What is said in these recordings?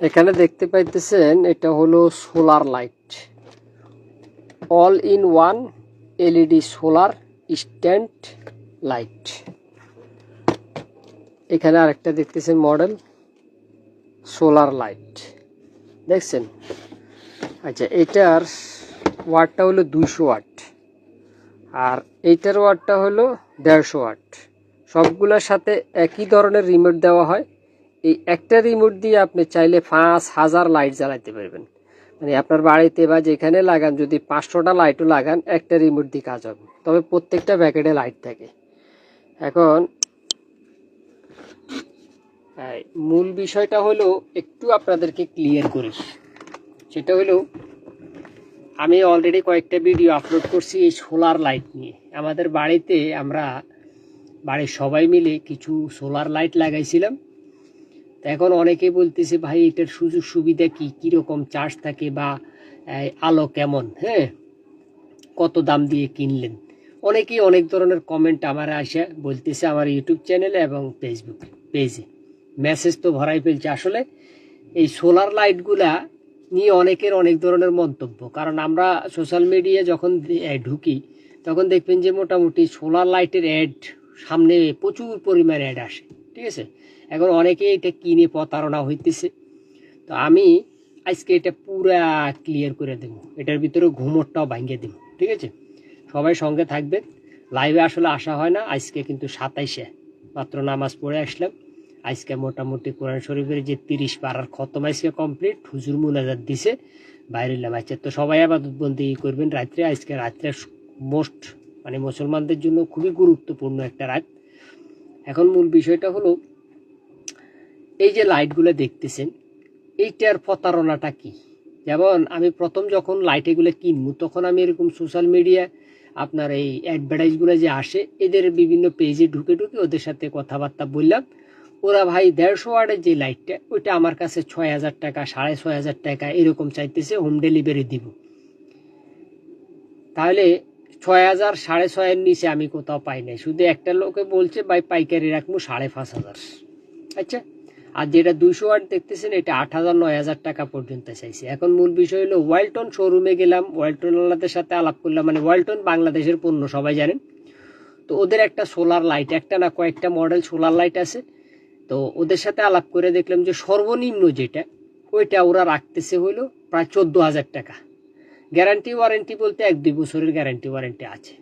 এখানে দেখতে পাইতেছেন, এটা হলো solar light. All in one LED solar stand light. এখানে আরেকটা দেখতেছেন মডেল, সোলার লাইট। দেখছেন? আচ্ছা এটার ওয়াটটা হলো দুইশো ওয়াট, আর এইটার ওয়াটটা হলো দেড়শো ওয়াট। সবগুলোর সাথে একই ধরনের রিমোট দেওয়া হয়। এই একটা রিমোট দিয়ে আপনি চাইলে পাঁচ হাজার লাইট জ্বালাইতে পারবেন। মানে আপনার বাড়িতে বা যেখানে লাগান, যদি পাঁচশোটা লাইটও লাগান, একটা রিমোট দিয়ে কাজ হবে। তবে প্রত্যেকটা প্যাকেটে লাইট থাকে। এখন মূল বিষয়টা হলো, একটু আপনাদেরকে ক্লিয়ার করি। সেটা হলো, আমি অলরেডি কয়েকটা ভিডিও আপলোড করছি এই সোলার লাইট নিয়ে। আমাদের বাড়িতে আমরা, বাড়ির সবাই মিলে কিছু সোলার লাইট লাগাইছিলাম। এখন অনেকে বলতেছে, ভাই, এটার সুযোগ সুবিধা কি? কীরকম চার্জ থাকে বা আলো কেমন? হ্যাঁ? কত দাম দিয়ে কিনলেন? অনেকেই অনেক ধরনের কমেন্ট আমার আসে, বলতেছে আমার ইউটিউব চ্যানেলে এবং ফেসবুক পেজে মেসেজ তো ভরাই ফেলছে। আসলে এই সোলার লাইটগুলা নিয়ে অনেকের অনেক ধরনের মন্তব্য। কারণ আমরা সোশ্যাল মিডিয়া যখন ঢুকি, তখন দেখবেন যে মোটামুটি সোলার লাইটের অ্যাড সামনে প্রচুর পরিমাণে অ্যাড আসে। ঠিক আছে? এখন অনেকে এটা কিনে প্রতারণা হইতেছে। তো আমি আজকে এটা পুরা ক্লিয়ার করে দেব। এটার ভিতরে ঘুমোরটাও ভাঙিয়ে দেব, ঠিক আছে? সবাই সঙ্গে থাকবেন। লাইভে আসলে আসা হয় না। আজকে কিন্তু সাতাইশে, মাত্র নামাজ পড়ে আসলাম। আজকে মোটামুটি কোরআন শরীফের যে তিরিশ পাড়ার খতম আজকে কমপ্লিট হুজুর মুনাজাত দিছে বাইরে এলাম আচ্ছা তো সবাই আবাদত বন্দি করবেন। রাত্রে, আজকে রাত্রে মোস্ট মানে মুসলমানদের জন্য খুবই গুরুত্বপূর্ণ একটা রাত। এখন মূল বিষয়টা হলো এই যে লাইটগুলো দেখতেছেন, এইটার প্রতারণাটা কি? যেমন আমি প্রথম যখন লাইট এগুলো কিনবো, তখন আমি এরকম সোশ্যাল মিডিয়া আপনার এই অ্যাডভার্টাইজগুলো যে আসে, এদের বিভিন্ন পেজে ঢুকে ঢুকে ওদের সাথে কথাবার্তা বললাম। ওরা ভাই দেড়শো ওয়ার্ডের যে লাইটটা ওইটা আমার কাছে ছয় হাজার টাকা, সাড়ে ছয় হাজার টাকা এরকম চাইতেছে হোম ডেলিভারি দিব। তাহলে ছয় হাজার, সাড়ে ছয়ের নিচে আমি কোথাও পাই নাই। শুধু একটা লোকে বলছে, ভাই পাইকারি রাখব সাড়ে পাঁচ হাজার। আচ্ছা আর যেটা দুশো ওয়াট দেখতেছেন, এটা আট হাজার নয় হাজার টাকা পর্যন্ত চাইছে। এখন মূল বিষয় হলো ওয়ালটন শোরুমে গেলাম ওয়ালটন আলাদের সাথে আলাপ করলাম মানে ওয়ালটন বাংলাদেশের পণ্য, সবাই জানেন। তো ওদের একটা সোলার লাইট, একটা না কয়েকটা মডেল সোলার লাইট আছে। তো ওদের সাথে আলাপ করে দেখলাম যে সর্বনিম্ন যেটা, ওইটা ওরা রাখতেছে হইল প্রায় চোদ্দ হাজার টাকা। গ্যারান্টি ওয়ারেন্টি বলতে এক দুই বছরের গ্যারান্টি ওয়ারেন্টি আছে।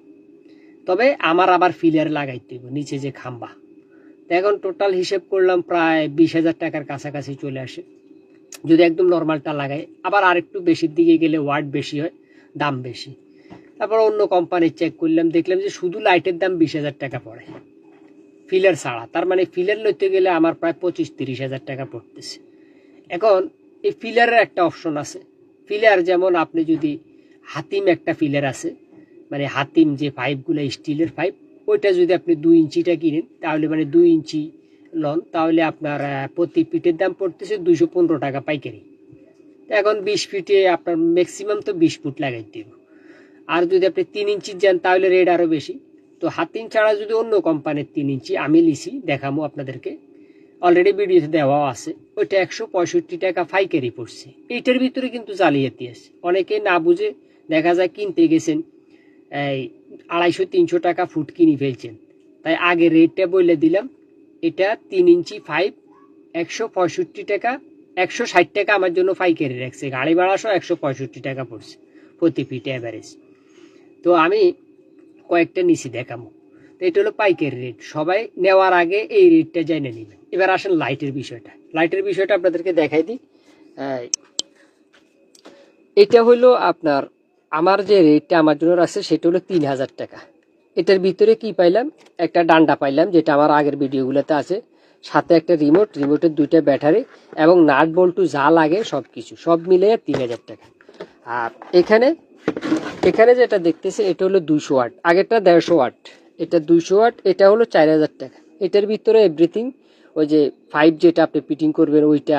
তবে আমার আবার ফিলার লাগাইতে হইব, নিচে যে খাম্বা। এখন টোটাল হিসেব করলাম প্রায় বিশ হাজার টাকার কাছাকাছি চলে আসে। যদি একদম নর্মালটা লাগাই, আবার আরেকটু বেশির দিকে গেলে ওয়াট বেশি হয়, দাম বেশি। তারপর অন্য কোম্পানির চেক করলাম, দেখলাম যে শুধু লাইটের দাম বিশ হাজার টাকা পড়ে। ফিলার ছাড়া, তার মানে ফিলার লইতে গেলে আমার প্রায় পঁচিশ তিরিশ হাজার টাকা পড়তেছে। এখন এই ফিলারের একটা অপশন আছে। ফিলার যেমন আপনি যদি হাতিম একটা ফিলার আছে মানে হাতিম যে পাইপগুলো স্টিলের পাইপ ওইটা যদি আপনি দুই ইঞ্চিটা কিনেন, তাহলে মানে দুই ইঞ্চি লন, তাহলে আপনার প্রতি ফিটের দাম পড়তেছে দুইশো পনেরো টাকা পাইকারি। এখন বিশ ফিটে আপনার ম্যাক্সিমাম তো বিশ ফুট লাগাই দেব। আর যদি আপনি তিন ইঞ্চি যান, তাহলে রেট আরও বেশি। তো হাতিম ছাড়া যদি অন্য কোম্পানির তিন ইঞ্চি আমি লিছি, দেখামো আপনাদেরকে। অলরেডি ভিডিওতে দেওয়াও আছে। ওইটা একশো পঁয়ষট্টি টাকা পাইকারি পড়ছে। এইটার ভিতরে কিন্তু জালিয়াতি আছে। অনেকে না বুঝে দেখা যায় কিনতে গেছেন, এই আড়াইশো, তিনশো টাকা ফুট কিনে ফেলছেন। তাই আগে রেটটা বলে দিলাম, এটা তিন ইঞ্চি ফাইভ একশো পঁয়ষট্টি টাকা, একশো ষাট টাকা আমার জন্য পাইকারি রাখছে। গাড়ি ভাড়া একশো পঁয়ষট্টি টাকা পড়ছে প্রতি ফিট অ্যাভারেজ তো আমি কয়েকটা নিচে দেখাবো। তো এটা হলো পাইকারি রেট সবাই নেওয়ার আগে এই রেটটা জেনে নেবেন। এবার আসেন লাইটের বিষয়টা। লাইটের বিষয়টা আপনাদেরকে দেখাই দিই। এটা হলো আপনার আমার যে রেটটা আমার জন্য আছে, সেটা হলো তিন হাজার টাকা। এটার ভিতরে কি পাইলাম? একটা ডান্ডা পাইলাম, যেটা আমার আগের ভিডিওগুলোতে আছে। সাথে একটা রিমোট রিমোটের দুইটা ব্যাটারি এবং নাট বল্টু যা লাগে সব কিছু সব মিলে তিন হাজার টাকা। আর এখানে এখানে যেটা দেখতেছে, এটা হলো দুইশো ওয়াট, আগেরটা দেড়শো ওয়াট। এটা দুইশো ওয়াট, এটা হলো চার হাজার টাকা। এটার ভিতরে এভরিথিং ওই যে ফাইভ যেটা আপনি ফিটিং করবেন, ওইটা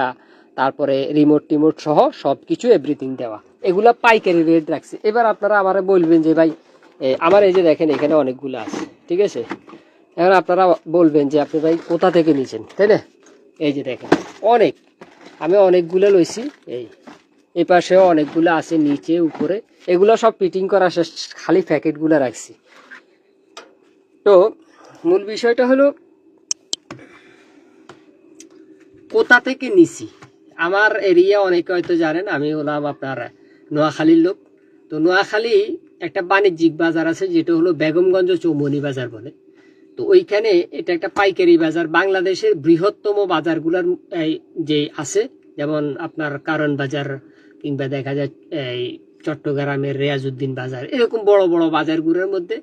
তারপরে রিমোট টিমোট সহ সব কিছু এভরিথিং দেওয়া। এগুলা পাইকারি রেট রাখছে। এবার আপনারা আমারে বলবেন যে, ভাই আমার এই যে দেখেন, এখানে অনেকগুলো আছে, ঠিক আছে? এখন আপনারা বলবেন যে, আপনি ভাই, কোথা থেকে নিয়েছেন তাই না? এই যে দেখেন, অনেক। আমি অনেকগুলো লইছি, এই এই পাশেও অনেকগুলো আছে, নিচে, উপরে। এগুলো সব ফিটিং করা শেষ, খালি প্যাকেটগুলো রাখছি। তো, মূল বিষয়টা হলো, কোথা থেকে নিছি? আমার এরিয়া অনেকে হয়তো জানেন, আমি হলাম আপনার নোয়াখালীর লোক। তো নোয়াখালী একটা বাণিজ্যিক বাজার আছে, যেটা হলো বেগমগঞ্জ চৌমনি বাজার বলে। তো ওইখানে এটা একটা পাইকারি বাজার। বাংলাদেশের বৃহত্তম বাজারগুলোর যে আছে, যেমন আপনার কারণ বাজার, কিংবা দেখা যায়, এই চট্টগ্রামের রেয়াজউদ্দিন বাজার, এরকম বড় বড় বাজারগুলোর মধ্যে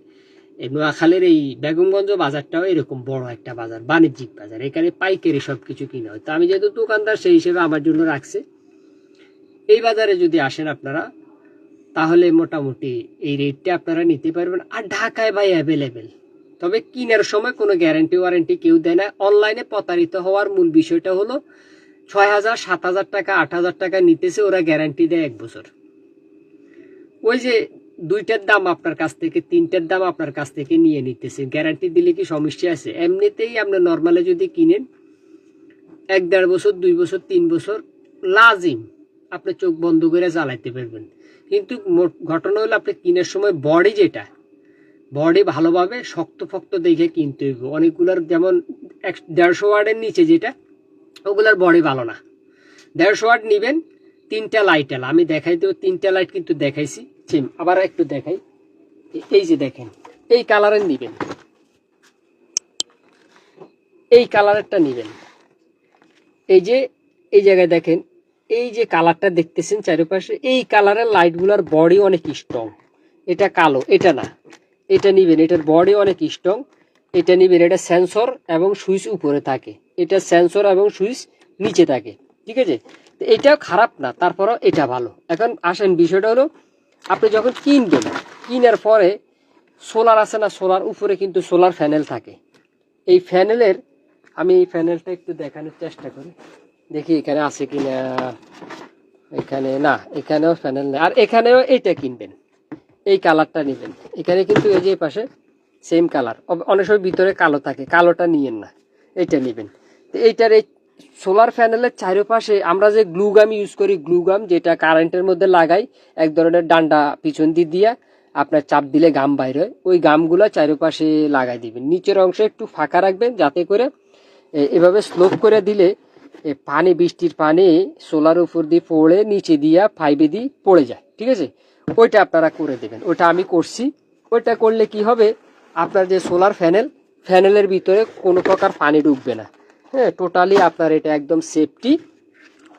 এই নোয়াখালীর এই বেগমগঞ্জ বাজারটাও এরকম বড় একটা বাজার, বাণিজ্যিক বাজার। এখানে পাইকারি সব কিছু কিনা হয়। তো আমি যেহেতু দোকানদার, সেই হিসেবে আমার জন্য রাখছে। এই বাজারে যদি আসেন আপনারা, তাহলে মোটামুটি এই রেটটা আপনারা নিতে পারবেন। আর ঢাকায় ভাই অ্যাভেলেবেল তবে কিনার সময় কোনো গ্যারান্টি ওয়ারেন্টি কেউ দেয় না। অনলাইনে প্রতারিত হওয়ার মূল বিষয়টা হলো, ছয় হাজার, সাত হাজার টাকা, আট হাজার টাকা নিতেছে, ওরা গ্যারান্টি দেয় এক বছর। ওই যে দুইটার দাম আপনার কাছ থেকে, তিনটার দাম আপনার কাছ থেকে নিয়ে নিতেছে। গ্যারান্টি দিলে কি সমস্যা আছে? এমনিতেই আপনি নর্মালে যদি কিনেন, এক দেড় বছর, দুই বছর, তিন বছর, লাজিম আপনি চোখ বন্ধ করে জ্বালাইতে পারবেন। কিন্তু ঘটনা হলো আপনি কিনার সময় বডি যেটা বডি ভালোভাবে শক্ত ফক্ত দেখে কিনতে হইব। অনেকগুলোর যেমন এক দেড়শো ওয়ার্ডের নিচে যেটা, ওগুলার বডি ভালো না। দেড়শো ওয়ার্ড নিবেন, তিনটা লাইট এলা। আমি দেখাই দেবো তিনটা লাইট কিন্তু দেখাইছি। সেম আবার একটু দেখাই। এই যে দেখেন, এই কালারের নিবেন। এই কালারেরটা নিবেন। এই যে, এই জায়গায় দেখেন, এই যে কালারটা দেখতেছেন চারিপাশে, এই কালারের লাইটগুলোর বডি অনেক স্ট্রং এটা কালো, এটা না। এটা নিবেন, এটার বডি অনেক স্ট্রং এটা নিবেন, এটা সেন্সর এবং সুইচ উপরে থাকে। এটা সেন্সর এবং সুইচ নিচে থাকে। ঠিক আছে? এটাও খারাপ না, তারপরও এটা ভালো। এখন আসেন বিষয়টা হলো আপনি যখন কিনবেন, কিনার পরে সোলার আছে না সোলার, উপরে কিন্তু সোলার ফ্যানেল থাকে। এই ফ্যানেলের, আমি এই ফ্যানেলটা একটু দেখানোর চেষ্টা করি। দেখি এখানে আছে কি না এখানে না, এখানেও ফ্যানেল নেই। আর এখানেও এইটা কিনবেন। এই কালারটা নেবেন। এখানে কিন্তু এই যে পাশে সেম কালার। অনেক সময় ভিতরে কালো থাকে, কালোটা নিয়েন না। এইটা নেবেন। তো এইটার এই সোলার প্যানেলের চারিপাশে আমরা যে গ্লুগাম ইউজ করি গ্লুগাম যেটা কারেন্টের মধ্যে লাগাই, এক ধরনের ডান্ডা পিছন দিয়ে দিয়া আপনার চাপ দিলে গাম বাইর হয়, ওই গামগুলো চারিপাশে লাগাই দিবেন। নিচের অংশে একটু ফাঁকা রাখবেন যাতে করে এভাবে স্লোপ করে দিলে পানি, বৃষ্টির পানি সোলার উপর দিয়ে পড়ে, নিচে দিয়া ফাইভে দিয়ে পড়ে যায়, ঠিক আছে? ওইটা আপনারা করে দেবেন। ওটা আমি করছি। ওইটা করলে কি হবে? আপনার যে সোলার প্যানেল, প্যানেলের ভিতরে কোনো প্রকার পানি ঢুকবে না। হ্যাঁ টোটালি আপনার এটা একদম সেফটি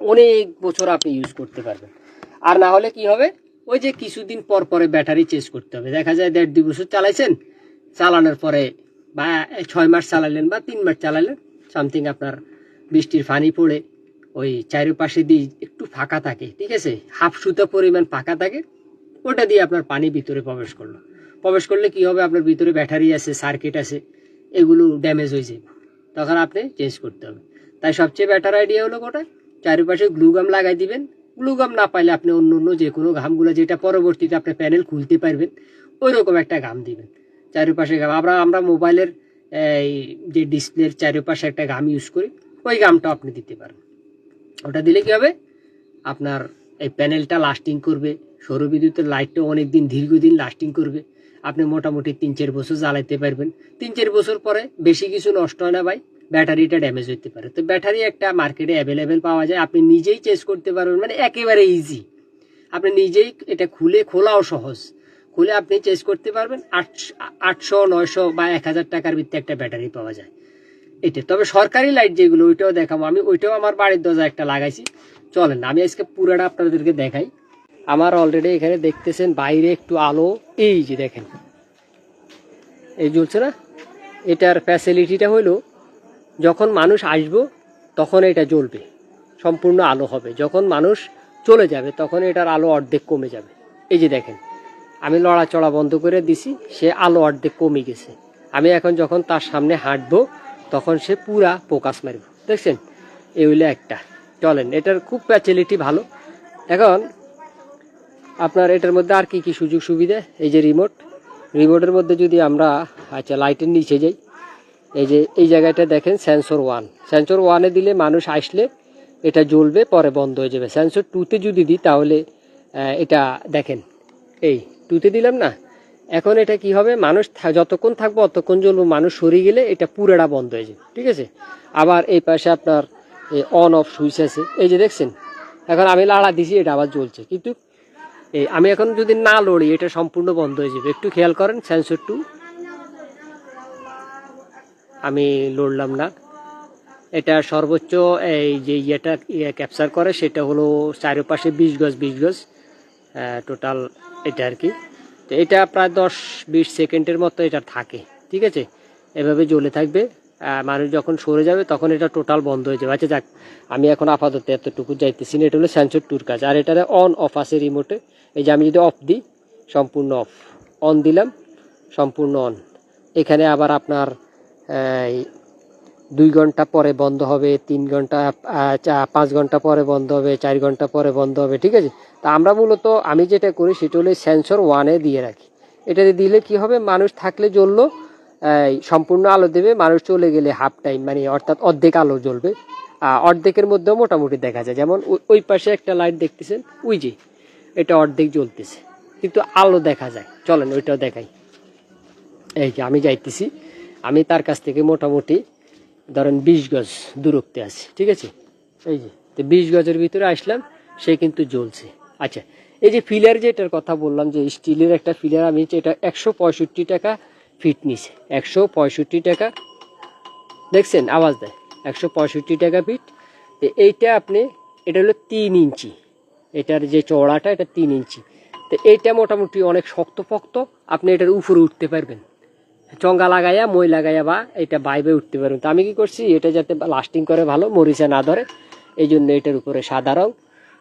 অনেক বছর আপনি ইউজ করতে পারবেন। আর না হলে কি হবে? ওই যে কিছুদিন পর পরে ব্যাটারি চেঞ্জ করতে হবে। দেখা যায় দেড় দুই বছর চালাইছেন, চালানোর পরে বা ছয় মাস চালালেন বা তিন মাস চালালেন সামথিং আপনার বৃষ্টির পানি পড়ে, ওই চারিপাশে দিয়ে একটু ফাঁকা থাকে, ঠিক আছে? হাফ সুতা পরিমাণ ফাঁকা থাকে, ওটা দিয়ে আপনার পানি ভিতরে প্রবেশ করল। প্রবেশ করলে কি হবে? আপনার ভিতরে ব্যাটারি আছে সার্কিট আছে, এগুলো ড্যামেজ হয়ে যাবে। তখন আপনি চেঞ্জ করতে হবে। তাই সবচেয়ে বেটার আইডিয়া হলো কোটা চারিপাশে গ্লুগাম লাগাই দিবেন। গ্লুগাম না পাইলে আপনি অন্য অন্য যে কোনো ঘামগুলো যেটা পরবর্তীতে আপনি প্যানেল খুলতে পারবেন ওই রকম একটা ঘাম দিবেন। চারিপাশে ঘাম আমরা আমরা মোবাইলের, এই যে ডিসপ্লের চারিপাশে একটা ঘাম ইউজ করি, ওই ঘামটা আপনি দিতে পারেন। ওটা দিলে কি হবে? আপনার এই প্যানেলটা লাস্টিং করবে সৌর বিদ্যুতের লাইটটা অনেক দিন দীর্ঘদিন লাস্টিং করবে। আপনি মোটামুটি তিন, চার বছর জ্বালাইতে পারবেন। তিন, চার বছর পরে বেশি কিছু নষ্ট হয় না ভাই, ব্যাটারিটা ড্যামেজ হতে পারে। তো ব্যাটারি একটা মার্কেটে অ্যাভেলেবেল পাওয়া যায়, আপনি নিজেই চেঞ্জ করতে পারবেন মানে একেবারে ইজি আপনি নিজেই এটা খুলে খোলাও সহজ। খুলে আপনি চেঞ্জ করতে পারবেন আটশো আটশো, নয়শো বা এক হাজার টাকার ভিত্তি একটা ব্যাটারি পাওয়া যায়। এটা, তবে সরকারি লাইট যেগুলো, ওইটাও দেখাবো। আমি, ওইটাও আমার বাড়ির দরজা একটা লাগাইছি। চলেন, আমি আজকে পুরাটা আপনাদেরকে দেখাই। আমার অলরেডি এখানে দেখতেছেন বাইরে একটু আলো, এই যে দেখেন। এই জ্বলছে না? এটার ফ্যাসিলিটিটা হলো যখন মানুষ আসব, তখন এটা জ্বলবে, সম্পূর্ণ আলো হবে। যখন মানুষ চলে যাবে, তখন এটার আলো অর্ধেক কমে যাবে। এই যে দেখেন, আমি লড়াচড়া বন্ধ করে দিছি, সে আলো অর্ধেক কমে গেছে। আমি এখন যখন তার সামনে হাঁটবো, তখন সে পুরা ফোকাস মারব। দেখছেন? এই হইল একটা। চলেন, এটার খুব ফ্যাসিলিটি ভালো। এখন আপনার এটার মধ্যে আর কি কি সুযোগ সুবিধা? এই যে রিমোট রিমোটের মধ্যে যদি আমরা আচ্ছা লাইটের নিচে যাই, এই যে, এই জায়গাটা দেখেন সেন্সর ওয়ান সেন্সর ওয়ানে দিলে মানুষ আসলে এটা জ্বলবে, পরে বন্ধ হয়ে যাবে। সেন্সর টুতে যদি দিই, তাহলে এটা দেখেন, এই টুতে দিলাম না? এখন এটা কি হবে? মানুষ যতক্ষণ থাকবে, অতক্ষণ জ্বলবে। মানুষ সরিয়ে গেলে এটা পুরোটা বন্ধ হয়ে যাবে, ঠিক আছে? আবার এই পাশে আপনার অন অফ সুইচ আছে। এই যে দেখছেন, এখন আমি লাড়া দিছি, এটা আবার জ্বলছে। কিন্তু এই আমি এখন যদি না লড়ি, এটা সম্পূর্ণ বন্ধ হয়ে যাবে। একটু খেয়াল করেন সেন্সর টু আমি লড়লাম না। এটা সর্বোচ্চ এই যে ইয়েটা ইয়ে ক্যাপচার করে, সেটা হলো চারপাশে বিশ গজ বিশ গজ টোটাল এটা আর কি। তো এটা প্রায় দশ, বিশ সেকেন্ডের মতো এটা থাকে, ঠিক আছে? এভাবে জ্বলে থাকবে। মানুষ যখন সরে যাবে, তখন এটা টোটাল বন্ধ হয়ে যাবে। আচ্ছা যাক, আমি এখন আপাতত এতটুকু যাইতেছি। না এটা হলো সেন্সর টুর কাজ। আর এটারে অন অফ আছে রিমোটে এই যে আমি যদি অফ দিই, সম্পূর্ণ অফ অন দিলাম, সম্পূর্ণ অন এখানে আবার আপনার দুই ঘণ্টা পরে বন্ধ হবে, তিন ঘণ্টা পাঁচ ঘণ্টা পরে বন্ধ হবে, চার ঘণ্টা পরে বন্ধ হবে, ঠিক আছে? তা আমরা মূলত, আমি যেটা করি, সেটা হলো সেন্সর ওয়ানে দিয়ে রাখি। এটাতে দিলে কি হবে? মানুষ থাকলে জ্বললো সম্পূর্ণ আলো দেবে, মানুষ চলে গেলে হাফ টাইম মানে অর্থাৎ অর্ধেক আলো জ্বলবে। অর্ধেকের মধ্যেও মোটামুটি দেখা যায়। যেমন ওই- ওই পাশে একটা লাইট দেখতেছেন, ওই যে, এটা অর্ধেক জ্বলতেছে। কিন্তু আলো দেখা যায়। চলেন, ওইটাও দেখাই। এই যে, আমি যাইতেছি। আমি তার কাছ থেকে মোটামুটি ধরেন বিশ গজ দূরত্বে আছি, ঠিক আছে? এই যে, তো বিশ গজের ভিতরে আসলাম, সে কিন্তু জ্বলছে। আচ্ছা এই যে ফিলার যেটার কথা বললাম, যে স্টিলের একটা ফিলার আমি এটা একশো পঁয়ষট্টি টাকা ফিট নিছে একশো পঁয়ষট্টি টাকা। দেখছেন, আওয়াজ দেয়। একশো পঁয়ষট্টি টাকা ফিট। তো এইটা আপনি, এটা হলো তিন ইঞ্চি। এটার যে চওড়াটা, এটা তিন ইঞ্চি। তো এইটা মোটামুটি অনেক শক্ত শক্তপোক্ত। আপনি এটার উপরে উঠতে পারবেন। চঙ্গা লাগাইয়া, মই লাগাইয়া বা এটা বাইবে উঠতে পারবেন। তো আমি কি করছি, এটা যাতে লাস্টিং করে ভালো, মরিচা না ধরে এই জন্য এটার উপরে সাদা রং।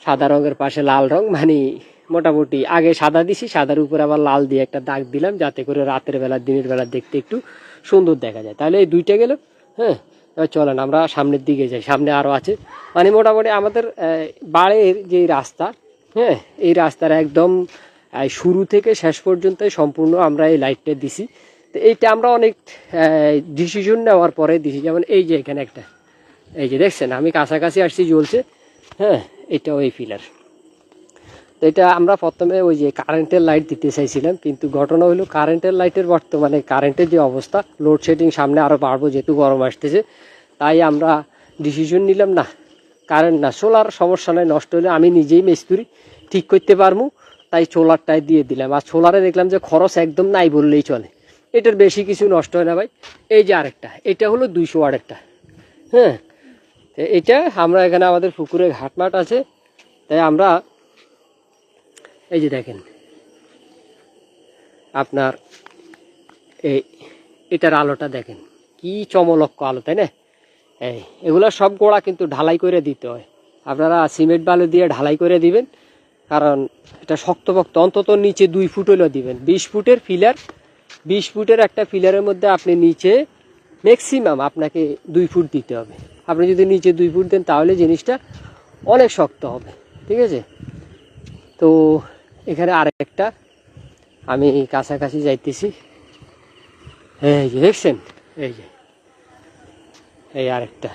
সাদা রঙের পাশে লাল রং মানে মোটামুটি আগে সাদা দিছি, সাদার উপরে আবার লাল দিয়ে একটা দাগ দিলাম, যাতে করে রাতের বেলা, দিনের বেলা দেখতে একটু সুন্দর দেখা যায়। তাহলে এই দুইটা গেল হ্যাঁ? এবার চলেন, আমরা সামনের দিকে যাই, সামনে আরও আছে। মানে মোটামুটি আমাদের বাড়ির যে রাস্তা হ্যাঁ এই রাস্তার একদম শুরু থেকে শেষ পর্যন্ত সম্পূর্ণ আমরা এই লাইটটা দিছি। তো এইটা আমরা অনেক ডিসিশন নেওয়ার পরে দিছি। যেমন এই যে এখানে একটা, এই যে দেখছেন, আমি কাছাকাছি আসছি জ্বলছে হ্যাঁ এটা ওই ফিলার এটা আমরা প্রথমে ওই যে কারেন্টের লাইট দিতে চাইছিলাম, কিন্তু ঘটনা হলো কারেন্টের লাইটের বর্তমানে কারেন্টের যে অবস্থা লোডশেডিং সামনে আরও বাড়বো যেহেতু গরম আসতেছে, তাই আমরা ডিসিশন নিলাম না কারেন্ট না সোলার সমস্যা নাই, নষ্ট হলে আমি নিজেই মিস্ত্রি ঠিক করতে পারব, তাই সোলারটাই দিয়ে দিলাম। আর সোলারে দেখলাম যে খরচ একদম নাই বললেই চলে, এটার বেশি কিছু নষ্ট হয় না ভাই। এই যে আরেকটা, এটা হলো দুইশো ওয়ার্ডেরটা হ্যাঁ এটা আমরা এখানে আমাদের পুকুরে ঘাটমাট আছে, তাই আমরা এই যে দেখেন, আপনার এই এটার আলোটা দেখেন, কি চমলক্ষ আলো, তাই না? এই, এগুলো সব গোড়া কিন্তু ঢালাই করে দিতে হয়। আপনারা সিমেন্ট বালু দিয়ে ঢালাই করে দিবেন, কারণ এটা শক্তপোক্ত, অন্তত নিচে দুই ফুট হলেও দিবেন। বিশ ফুটের ফিলার, বিশ ফুটের একটা ফিলারের মধ্যে আপনি নিচে ম্যাক্সিমাম আপনাকে দুই ফুট দিতে হবে। আপনি যদি নিচে দুই ফুট দেন, তাহলে জিনিসটা অনেক শক্ত হবে। ঠিক আছে? তো এখানে আরেকটা। আমি কাছাকাছি যাইতেছি। এই যে দেখছেন? এই যে। এই আরেকটা।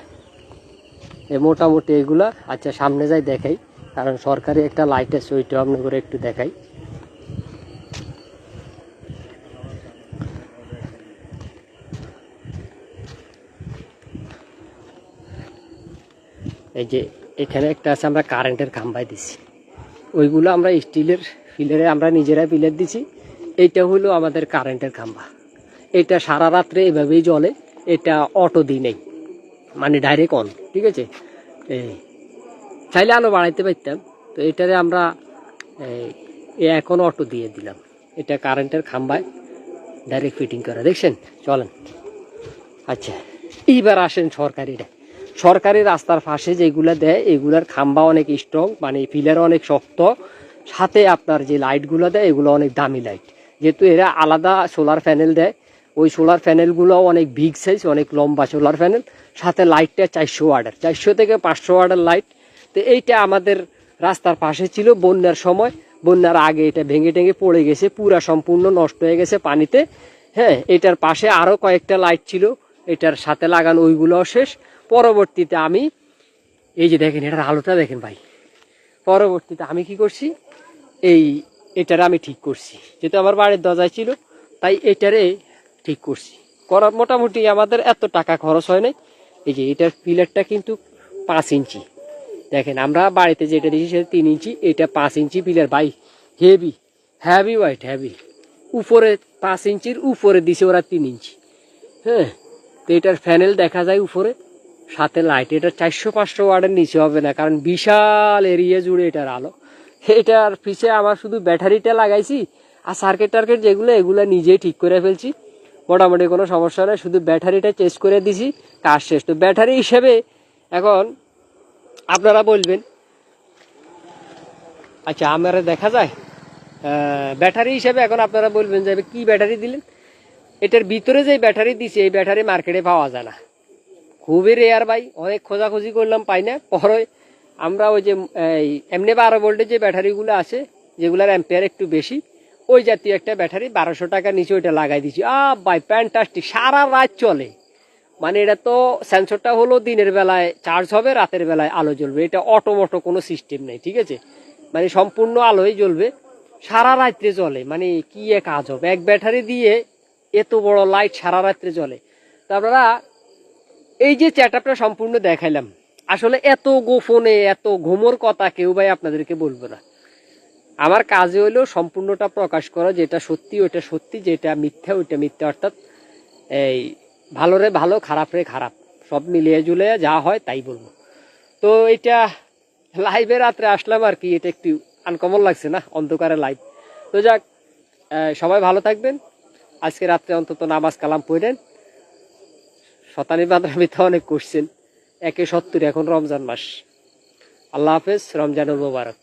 এই মোটামুটি এগুলা। আচ্ছা সামনে যাই দেখাই। কারণ সরকারি একটা লাইট আছে, ওইটা আপনি করে একটু দেখাই। এই যে এখানে একটা আছে, আমরা কারেন্টের খাম্বাই দিছি। ওইগুলো আমরা স্টিলের ফিলারে আমরা নিজেরা পিলার দিছি। এইটা হলো আমাদের কারেন্টের খাম্বা। এটা সারা রাত্রে এভাবেই জ্বলে, এটা অটো দিই নেই মানে ডাইরেক্ট অন ঠিক আছে? এই, চাইলে আলো বাড়াইতে পারতাম, তো এটারে আমরা এখন অটো দিয়ে দিলাম। এটা কারেন্টের খাম্বায় ডাইরেক্ট ফিটিং করা, দেখছেন? চলেন। আচ্ছা এইবার আসেন সরকারিটা সরকারি রাস্তার পাশে যেগুলো দেয়, এগুলার খাম্বা অনেক স্ট্রং মানে পিলার অনেক শক্ত। সাথে আপনার যে লাইটগুলো দেয়, এগুলো অনেক দামি লাইট যেহেতু এরা আলাদা সোলার প্যানেল দেয়, ওই সোলার প্যানেলগুলো অনেক বিগ সাইজ অনেক লম্বা সোলার প্যানেল সাথে লাইটটা চারশো ওয়ার্ডের চারশো থেকে পাঁচশো ওয়ার্ডের লাইট তো এইটা আমাদের রাস্তার পাশে ছিল বন্যার সময়। বন্যার আগে এটা ভেঙে টেঙে পড়ে গেছে, পুরা সম্পূর্ণ নষ্ট হয়ে গেছে পানিতে। হ্যাঁ এটার পাশে আরও কয়েকটা লাইট ছিল। এটার সাথে লাগানো ওইগুলোও শেষ। পরবর্তীতে আমি, এই যে দেখেন, এটার আলোটা দেখেন ভাই। পরবর্তীতে আমি কি করছি? এই এটারে আমি ঠিক করছি। যেহেতু আমার বাড়ির দরজায় ছিল, তাই এটারে ঠিক করছি। করা মোটামুটি আমাদের এত টাকা খরচ হয় নাই। এই যে এটার পিলারটা কিন্তু পাঁচ ইঞ্চি। দেখেন, আমরা বাড়িতে যেটা দিয়েছি সেটা তিন ইঞ্চি। এটা পাঁচ ইঞ্চি পিলার ভাই। হেভি হ্যাভি হোয়াইট হ্যাভি উপরে পাঁচ ইঞ্চির উপরে দিছে ওরা তিন ইঞ্চি। হ্যাঁ? তো এটার ফ্যানেল দেখা যায় উপরে। সাথে লাইট এটা চারশো পাঁচশো ওয়ার্ডের নিচে হবে না, কারণ বিশাল এরিয়া জুড়ে এটার আলো। এটার পিছে আমার শুধু ব্যাটারিটা লাগাইছি, আর সার্কিট টার্কেট যেগুলো, এগুলো নিজেই ঠিক করে ফেলছি। মোটামুটি কোনো সমস্যা নেই, শুধু ব্যাটারিটা চেঞ্জ করে দিছি, কাজ শেষ। তো ব্যাটারি হিসেবে এখন আপনারা বলবেন আচ্ছা আমারে দেখা যায়? ব্যাটারি হিসেবে এখন আপনারা বলবেন যে কি ব্যাটারি দিলেন? এটার ভিতরে যে ব্যাটারি দিছে এই ব্যাটারি মার্কেটে পাওয়া যায় না। খুবই রেয়ার ভাই অনেক খোঁজাখুঁজি করলাম পাই না। পরে আমরা ওই যে এই, এমনি বারো ভোল্টের যে ব্যাটারিগুলো আছে যেগুলোর অ্যাম্পিয়ার একটু বেশি ওই জাতীয় একটা ব্যাটারি বারোশো টাকার নিচে ওইটা লাগাই দিছি। আ ভাই প্যান্টাস্টিক সারা রাত চলে। মানে এটা তো সেন্সরটা হলো দিনের বেলায় চার্জ হবে রাতের বেলায় আলো জ্বলবে। এটা অটোমোটো কোনো সিস্টেম নেই ঠিক আছে? মানে সম্পূর্ণ আলোই জ্বলবে। সারা রাত্রে চলে। মানে কি এক কাজ হবে এক ব্যাটারি দিয়ে এত বড় লাইট সারা রাত্রে চলে তো আপনারা এই যে চ্যাটআপটা সম্পূর্ণ দেখাইলাম, আসলে এত গোপনে, এত ঘুমোর কথা কেউ ভাই আপনাদেরকে বলব না। আমার কাজে হলো সম্পূর্ণটা প্রকাশ করা যেটা সত্যি ওটা সত্যি, যেটা মিথ্যা, ওইটা মিথ্যা, অর্থাৎ এই ভালো রে ভালো, খারাপ রে খারাপ, সব মিলিয়ে জুলিয়ে যা হয় তাই বলব। তো এটা লাইভে রাত্রে আসলাম আর কি, এটা একটু আনকমন লাগছে না, অন্ধকারে লাইভ তো যাক সবাই ভালো থাকবেন। আজকে রাত্রে অন্তত নামাজ কালাম পড়েন। শতানি বাদরামি তো অনেক করছেন। একে সত্তর, এখন রমজান মাস। আল্লাহ হাফেজ রমজানুল মোবারক।